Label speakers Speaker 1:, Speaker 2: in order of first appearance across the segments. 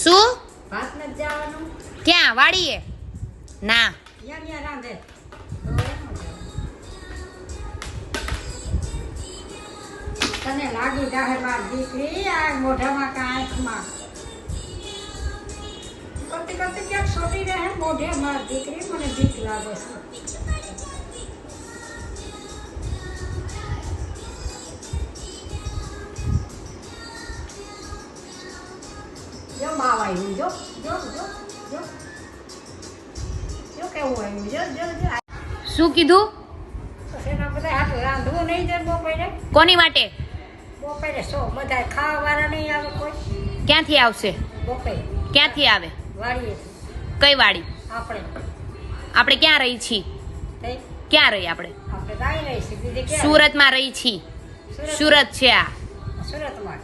Speaker 1: શું?
Speaker 2: ભાત નથી જવાનું.
Speaker 1: ક્યાં? વાડીએ? ના.
Speaker 2: યા યા રાંધે તને લાગી જાહે માર દીકરી આ મોઢામાં કે આંખમાં કરતી કરતી ક્યાંક છોટી રહે મોઢે માર દીકરી મને બીક લાગે છે. આવ્યું જો જો જો જો જો કેવું આવ્યું જો જો જો
Speaker 1: શું કીધું?
Speaker 2: રાંધવું નહીં જાય બપોરે
Speaker 1: કોની માટે?
Speaker 2: બપોરે સો બધા ખાવાવાળા નહીં આવે કોઈ
Speaker 1: ક્યાંથી આવશે?
Speaker 2: બપોરે
Speaker 1: ક્યાંથી આવે? કઈ વાડી?
Speaker 2: આપણે.
Speaker 1: આપણે ક્યાં રહી છીએ? ક્યાં રહી આપણે? સુરતમાં રહી છીએ. સુરત છે આ.
Speaker 2: સુરતમાં.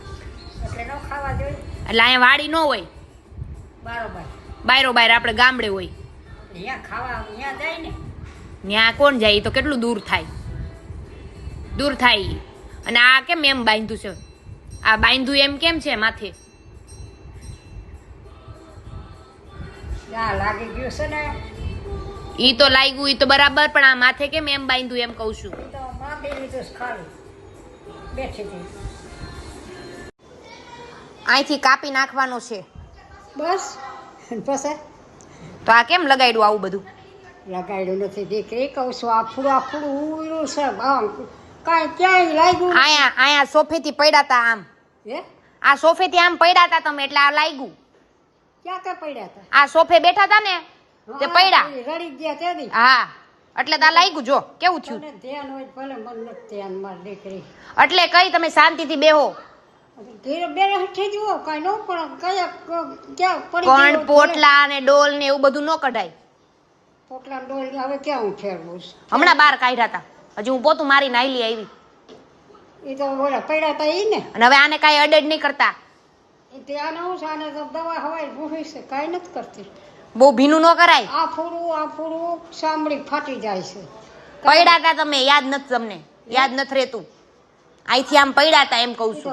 Speaker 2: એટલે ન ખાવા જોઈએ.
Speaker 1: એટલે અહીંયા વાડી ન હોય. બાયરો બાયર આપણે ગામડે હોય.
Speaker 2: અહીંયા ખાવા અહીંયા જાય ને.
Speaker 1: ત્યાં કોણ જાય? ઈ તો કેટલું દૂર થાય. દૂર થાય. અને આ કેમ એમ બાંધ્યું છે? આ બાંધ્યું એમ કેમ છે માથે?
Speaker 2: લાગી ગયું છે ને.
Speaker 1: ઈ તો લાગ્યું ઈ તો બરાબર પણ આ માથે કેમ એમ બાંધ્યું એમ કહું છું. અહીંથી કાપી નાખવાનો છે.
Speaker 2: બસ. પછી
Speaker 1: તો આ કેમ લગાડ્યું આવું બધું?
Speaker 2: લગાડ્યું નથી દીકરી કહું છું આફડું આફડું ઉયરું છે આમ. કાંઈ ક્યાંય લાગ્યું?
Speaker 1: અહીંયા અહીંયા સોફેથી પડ્યા તા આમ.
Speaker 2: હે?
Speaker 1: આ સોફેથી આમ પડ્યા તા તમે એટલે આ લાગ્યું.
Speaker 2: ક્યાં કે પડ્યા હતા
Speaker 1: આ સોફે બેઠા તા ને તે પડ્યા.
Speaker 2: રડી ગયા તેથી
Speaker 1: હા એટલે તા લાગ્યું જો કેવું થયું?
Speaker 2: ધ્યાન હોય ભલે મન નથી ધ્યાન મારી દીકરી.
Speaker 1: એટલે કઈ તમે શાંતિથી બેહો. કોણ પોટલા અને ડોલ ને એવું બધું ન કઢાય.
Speaker 2: પોટલા ડોલ હવે ક્યાં હું ફેરવું?
Speaker 1: હમણાં બહાર કાઢ્યા હતા હજી હું પોતું મારી નાઈલી આવી.
Speaker 2: એ તો ઓલા પડ્યા હતા ઈ ને.
Speaker 1: અને હવે આને કાંઈ અડેડ નહીં કરતા.
Speaker 2: ત્યાં હું છે આને તો દવા હવાઈ ભૂહી છે કાંઈ નથી કરતી.
Speaker 1: બહુ ભીનું ન કરાય.
Speaker 2: આ ફૂડું આ ફૂડું સાંભળી ફાટી જાય છે.
Speaker 1: પડ્યા હતા તમે યાદ નથી તમને. યાદ નથી રહેતું. અહીંથી આમ પડ્યા હતા એમ કહું છું.